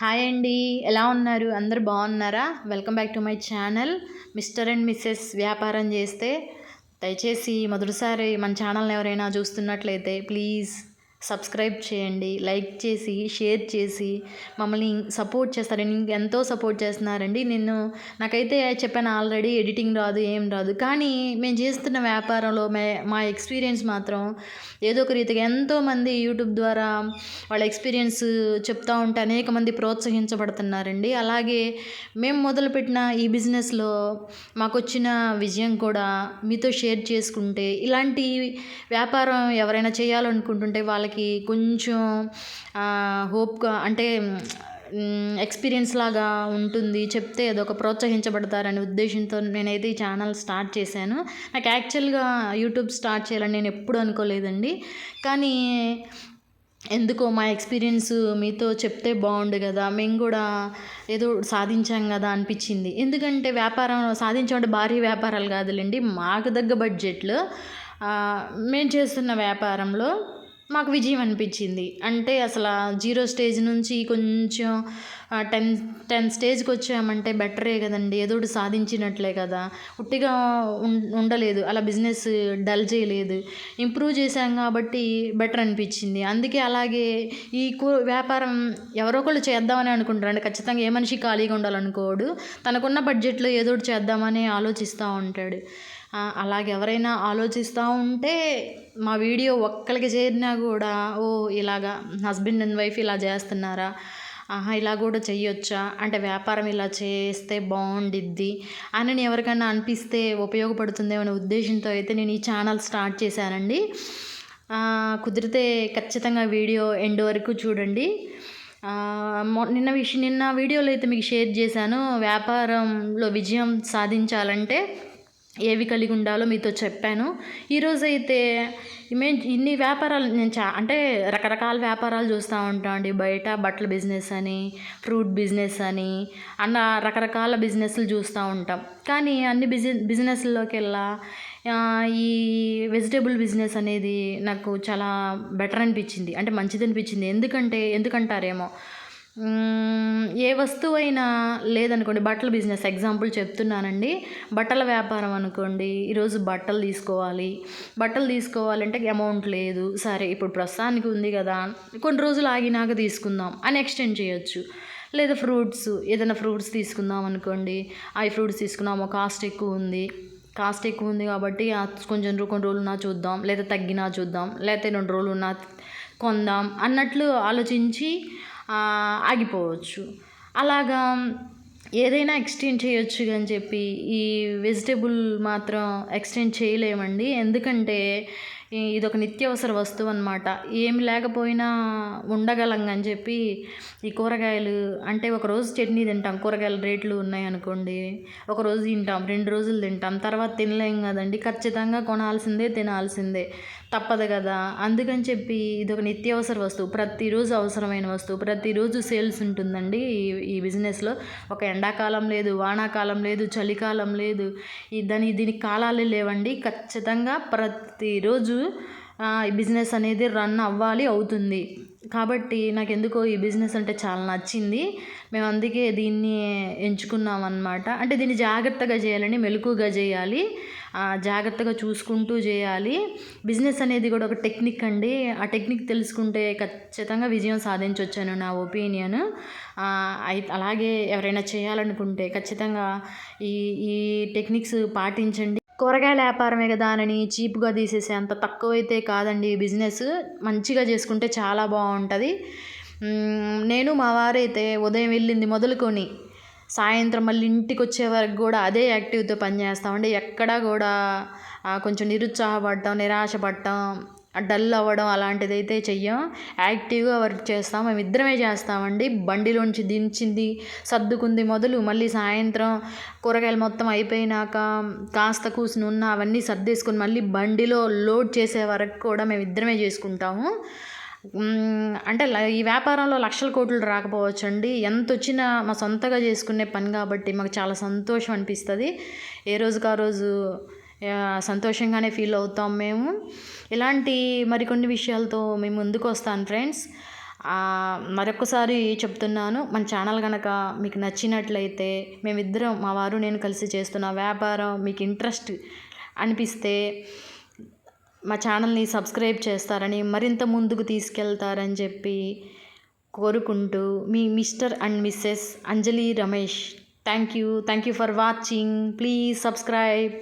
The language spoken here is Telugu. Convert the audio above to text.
హాయ్ అండి. ఎలా ఉన్నారు? అందరు బాగున్నారా? Welcome back to my channel. Mr and Mrs వ్యాపారం చేస్తే దయచేసి మొదటిసారి మన ఛానల్ని ఎవరైనా చూస్తున్నట్లయితే ప్లీజ్ సబ్స్క్రైబ్ చేయండి లైక్ చేసి షేర్ చేసి మమ్మల్ని సపోర్ట్ చేస్తారు ఎంతో సపోర్ట్ చేస్తున్నారండి. నేను నాకైతే చెప్పాను ఆల్రెడీ ఎడిటింగ్ రాదు ఏం రాదు. కానీ మేము చేస్తున్న వ్యాపారంలో మే మా ఎక్స్పీరియన్స్ మాత్రం ఏదో ఒక రీతిగా ఎంతోమంది యూట్యూబ్ ద్వారా వాళ్ళ ఎక్స్పీరియన్స్ చెప్తూ ఉంటే అనేక మంది ప్రోత్సహించబడుతున్నారండి. అలాగే మేము మొదలుపెట్టిన ఈ బిజినెస్లో మాకు వచ్చిన విజయం కూడా మీతో షేర్ చేసుకుంటే ఇలాంటి వ్యాపారం ఎవరైనా చేయాలనుకుంటుంటే వాళ్ళకి కొంచెం హోప్గా అంటే ఎక్స్పీరియన్స్ లాగా ఉంటుంది చెప్తే అదొక ప్రోత్సహించబడతారనే ఉద్దేశంతో నేనైతే ఈ ఛానల్ స్టార్ట్ చేశాను. నాకు యాక్చువల్గా యూట్యూబ్ స్టార్ట్ చేయాలని నేను ఎప్పుడు అనుకోలేదండి. కానీ ఎందుకో మా ఎక్స్పీరియన్స్ మీతో చెప్తే బాగుండు కదా మేము కూడా ఏదో సాధించాం కదా అనిపించింది. ఎందుకంటే వ్యాపారం సాధించమంటే భారీ వ్యాపారాలు కాదులేండి మాకు తగ్గ బడ్జెట్లో మేము చేస్తున్న వ్యాపారంలో మాకు విజయం అనిపించింది. అంటే అసలు జీరో స్టేజ్ నుంచి కొంచెం టెన్ టెన్ స్టేజ్కి వచ్చామంటే బెటరే కదండి. ఏదో ఒకటి సాధించినట్లే కదా. ఉట్టిగా ఉండలేదు. అలా బిజినెస్ డల్ చేయలేదు. ఇంప్రూవ్ చేశాం కాబట్టి బెటర్ అనిపించింది. అందుకే అలాగే ఈ వ్యాపారం ఎవరో ఒకళ్ళు చేద్దామని అనుకుంటారండి ఖచ్చితంగా ఏ మనిషి ఖాళీగా ఉండాలనుకోడు. తనకున్న బడ్జెట్లో ఏదో ఒకటి చేద్దామని ఆలోచిస్తూ ఉంటాడు. అలాగే ఎవరైనా ఆలోచిస్తూ ఉంటే మా వీడియో ఒక్కరికి చేరినా కూడా ఓ ఇలాగా హస్బెండ్ అండ్ వైఫ్ ఇలా చేస్తున్నారా? ఆహా ఇలా కూడా చేయొచ్చా అంటే వ్యాపారం ఇలా చేస్తే బాగుండిద్ది అని ఎవరికైనా అనిపిస్తే ఉపయోగపడుతుందేమో అనే ఉద్దేశంతో అయితే నేను ఈ ఛానల్ స్టార్ట్ చేశానండి. కుదిరితే ఖచ్చితంగా వీడియో ఎండ్ వరకు చూడండి. నిన్న విషయం నిన్న వీడియోలో అయితే మీకు షేర్ చేశాను. వ్యాపారంలో విజయం సాధించాలంటే ఏవి కలిగి ఉండాలో మీతో చెప్పాను. ఈరోజు అయితే మేము ఇన్ని వ్యాపారాలు నేను చా అంటే రకరకాల వ్యాపారాలు చూస్తూ ఉంటాం అండి బయట బట్టల బిజినెస్ అని ఫ్రూట్ బిజినెస్ అని అన్న రకరకాల బిజినెస్లు చూస్తూ ఉంటాం. కానీ అన్ని బిజి బిజినెస్లోకి ఈ వెజిటేబుల్ బిజినెస్ అనేది నాకు చాలా బెటర్ అనిపించింది. అంటే మంచిది అనిపించింది ఎందుకంటే ఎందుకంటారేమో ఏ వస్తువు అయినా లేదనుకోండి బట్టల బిజినెస్ ఎగ్జాంపుల్ చెప్తున్నానండి. బట్టల వ్యాపారం అనుకోండి ఈరోజు బట్టలు తీసుకోవాలి. బట్టలు తీసుకోవాలంటే అమౌంట్ లేదు. సరే ఇప్పుడు ప్రస్తుతానికి ఉంది కదా కొన్ని రోజులు ఆగినాక తీసుకుందాం అని ఎక్స్టెండ్ చేయొచ్చు. లేదా ఫ్రూట్స్ ఏదైనా ఫ్రూట్స్ తీసుకుందాం అనుకోండి ఐ ఫ్రూట్స్ తీసుకున్నాము కాస్ట్ ఎక్కువ ఉంది. కాస్ట్ ఎక్కువ ఉంది కాబట్టి కొంచెం కొన్ని రోజులున్నా చూద్దాం లేదా తగ్గినా చూద్దాం లేకపోతే రెండు రోజులు ఉన్నా కొందాం అన్నట్లు ఆలోచించి ఆగిపోవచ్చు. అలాగా ఏదైనా ఎక్స్టెండ్ చేయొచ్చు అని చెప్పి ఈ వెజిటేబుల్ మాత్రం ఎక్స్టెండ్ చేయలేమండి. ఎందుకంటే ఇది ఒక నిత్యావసర వస్తువు అనమాట ఏమి లేకపోయినా ఉండగలం అని చెప్పి ఈ కూరగాయలు అంటే ఒకరోజు చట్నీ తింటాం. కూరగాయల రేట్లు ఉన్నాయి అనుకోండి. ఒకరోజు తింటాం రెండు రోజులు తింటాం. తర్వాత తినలేం కదండి. ఖచ్చితంగా కొనాల్సిందే తినాల్సిందే. తప్పదు కదా. అందుకని చెప్పి ఇది ఒక నిత్యావసర వస్తువు. ప్రతిరోజు అవసరమైన వస్తువు. ప్రతిరోజు సేల్స్ ఉంటుందండి ఈ ఈ బిజినెస్లో. ఒక ఎండాకాలం లేదు వానాకాలం లేదు చలికాలం లేదు. దాని దీనికి కాలాలు లేవండి. ఖచ్చితంగా ప్రతిరోజు ఈ బిజినెస్ అనేది రన్ అవ్వాలి అవుతుంది. కాబట్టి నాకు ఎందుకో ఈ బిజినెస్ అంటే చాలా నచ్చింది. మేము అందుకే దీన్ని ఎంచుకున్నాం అనమాట అంటే దీన్ని జాగ్రత్తగా చేయాలని మెలకుగా చేయాలి. జాగ్రత్తగా చూసుకుంటూ చేయాలి. బిజినెస్ అనేది కూడా ఒక టెక్నిక్ అండి. ఆ టెక్నిక్ తెలుసుకుంటే ఖచ్చితంగా విజయం సాధించవచ్చాను నా ఒపీనియన్. అలాగే ఎవరైనా చేయాలనుకుంటే ఖచ్చితంగా ఈ ఈ టెక్నిక్స్ పాటించండి. కూరగాయల వ్యాపారమే కదా అని చీప్గా తీసేసే అంత తక్కువ అయితే కాదండి బిజినెస్. మంచిగా చేసుకుంటే చాలా బాగుంటుంది. నేను మా వారైతే ఉదయం వెళ్ళింది మొదలుకొని సాయంత్రం మళ్ళీ ఇంటికి వచ్చే వరకు కూడా అదే యాక్టివ్తో పనిచేస్తామండి ఎక్కడా కూడా కొంచెం నిరుత్సాహపడటం నిరాశపడటం డల్ అవ్వడం అలాంటిది అయితే చెయ్యం. యాక్టివ్గా వర్క్ చేస్తాం. మేము ఇద్దరమే చేస్తామండి. బండిలోంచి దించింది సర్దుకుంది మొదలు మళ్ళీ సాయంత్రం కూరగాయలు మొత్తం అయిపోయినాక కాస్త కూసుని ఉన్న అవన్నీ సర్దేసుకొని మళ్ళీ బండిలో లోడ్ చేసే వరకు కూడా మేము ఇద్దరమే చేసుకుంటాము అంటే ఈ వ్యాపారంలో లక్షల కోట్లు రాకపోవచ్చు అండి ఎంత వచ్చినా మా సొంతగా చేసుకునే పని కాబట్టి మాకు చాలా సంతోషం అనిపిస్తుంది. ఏ రోజుకి ఆ రోజు సంతోషంగానే ఫీల్ అవుతాం మేము. ఇలాంటి మరికొన్ని విషయాలతో మేము ముందుకు వస్తాను ఫ్రెండ్స్. మరొకసారి చెప్తున్నాను మన ఛానల్ కనుక మీకు నచ్చినట్లయితే మేమిద్దరం మా వారు నేను కలిసి చేస్తున్న వ్యాపారం మీకు ఇంట్రెస్ట్ అనిపిస్తే మా ఛానల్ని సబ్స్క్రైబ్ చేస్తారని మరింత ముందుకు తీసుకెళ్తారని చెప్పి కోరుకుంటూ మీ Mr and Mrs Anjali Ramesh. Thank you. Thank you for watching. Please subscribe.